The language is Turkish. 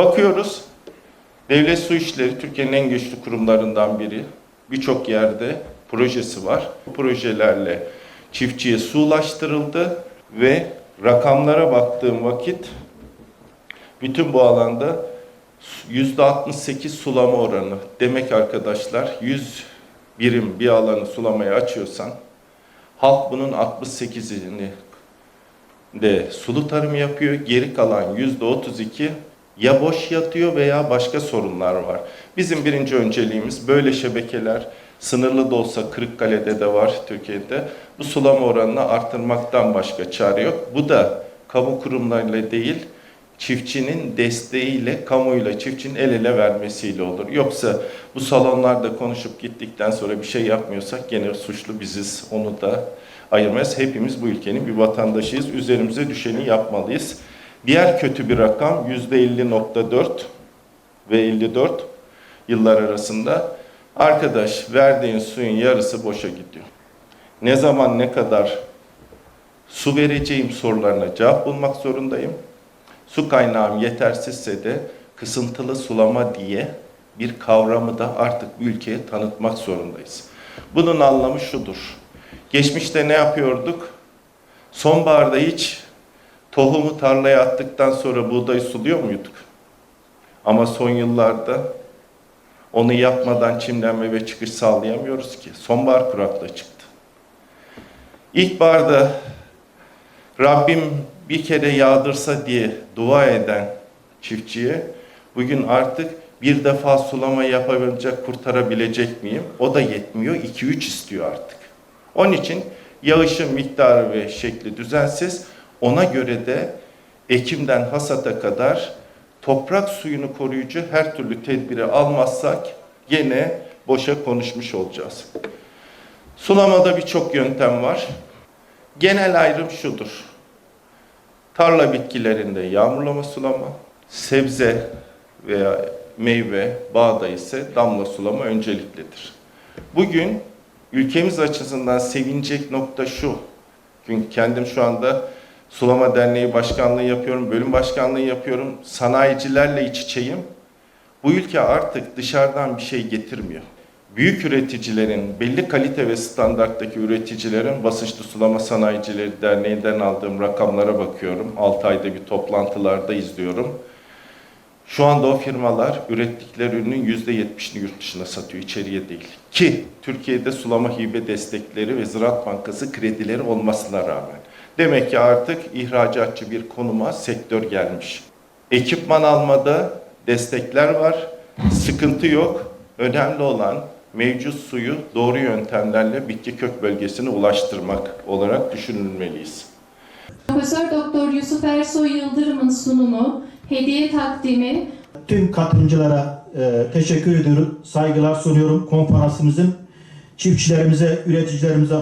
Bakıyoruz, Devlet Su İşleri Türkiye'nin en güçlü kurumlarından biri. Birçok yerde projesi var. Bu projelerle çiftçiye su ulaştırıldı ve rakamlara baktığım vakit bütün bu alanda %68 sulama oranı. Demek arkadaşlar 100 birim bir alanı sulamaya açıyorsan halk bunun 68'ini de sulu tarım yapıyor. Geri kalan %32 ya boş yatıyor veya başka sorunlar var. Bizim birinci önceliğimiz böyle şebekeler sınırlı da olsa Kırıkkale'de de var Türkiye'de. Bu sulama oranını artırmaktan başka çare yok. Bu da kamu kurumlarıyla değil, çiftçinin desteğiyle, kamuyla çiftçinin el ele vermesiyle olur. Yoksa bu salonlarda konuşup gittikten sonra bir şey yapmıyorsak gene suçlu biziz. Onu da ayırmayız. Hepimiz bu ülkenin bir vatandaşıyız. Üzerimize düşeni yapmalıyız. Diğer kötü bir rakam %50.4 ve 54 yıllar arasında. Arkadaş verdiğin suyun yarısı boşa gidiyor. Ne zaman ne kadar su vereceğim sorularına cevap bulmak zorundayım. Su kaynağım yetersizse de kısıntılı sulama diye bir kavramı da artık ülkeye tanıtmak zorundayız. Bunun anlamı şudur. Geçmişte ne yapıyorduk? Sonbaharda hiç tohumu tarlaya attıktan sonra buğdayı suluyor muyduk? Ama son yıllarda onu yapmadan çimlenme ve çıkış sağlayamıyoruz ki. Sonbahar kuraklığı çıktı. İlkbaharda Rabbim bir kere yağdırsa diye dua eden çiftçiye bugün artık bir defa sulama yapabilecek, kurtarabilecek miyim? O da yetmiyor, 2-3 istiyor artık. Onun için yağışın miktarı ve şekli düzensiz, ona göre de Ekim'den hasata kadar toprak suyunu koruyucu her türlü tedbiri almazsak gene boşa konuşmuş olacağız. Sulamada birçok yöntem var. Genel ayrım şudur. Tarla bitkilerinde yağmurlama sulama, sebze veya meyve, bağda ise damla sulama önceliklidir. Bugün ülkemiz açısından sevinecek nokta şu. Çünkü kendim şu anda Sulama Derneği Başkanlığı yapıyorum, bölüm başkanlığı yapıyorum. Sanayicilerle iç içeyim. Bu ülke artık dışarıdan bir şey getirmiyor. Büyük üreticilerin, belli kalite ve standarttaki üreticilerin Basınçlı Sulama Sanayicileri Derneği'nden aldığım rakamlara bakıyorum. 6 ayda bir toplantılarda izliyorum. Şu anda o firmalar ürettikleri ürünün %70'ini yurt dışına satıyor, içeriye değil. Ki Türkiye'de sulama hibe destekleri ve Ziraat Bankası kredileri olmasına rağmen. Demek ki artık ihracatçı bir konuma sektör gelmiş. Ekipman almada destekler var, sıkıntı yok. Önemli olan mevcut suyu doğru yöntemlerle bitki kök bölgesine ulaştırmak olarak düşünülmeliyiz. Profesör Doktor Yusuf Ersoy Yıldırım'ın sunumu, hediye takdimi, Tüm katılımcılara e, teşekkür ediyorum, saygılar sunuyorum konferansımızın çiftçilerimize, üreticilerimize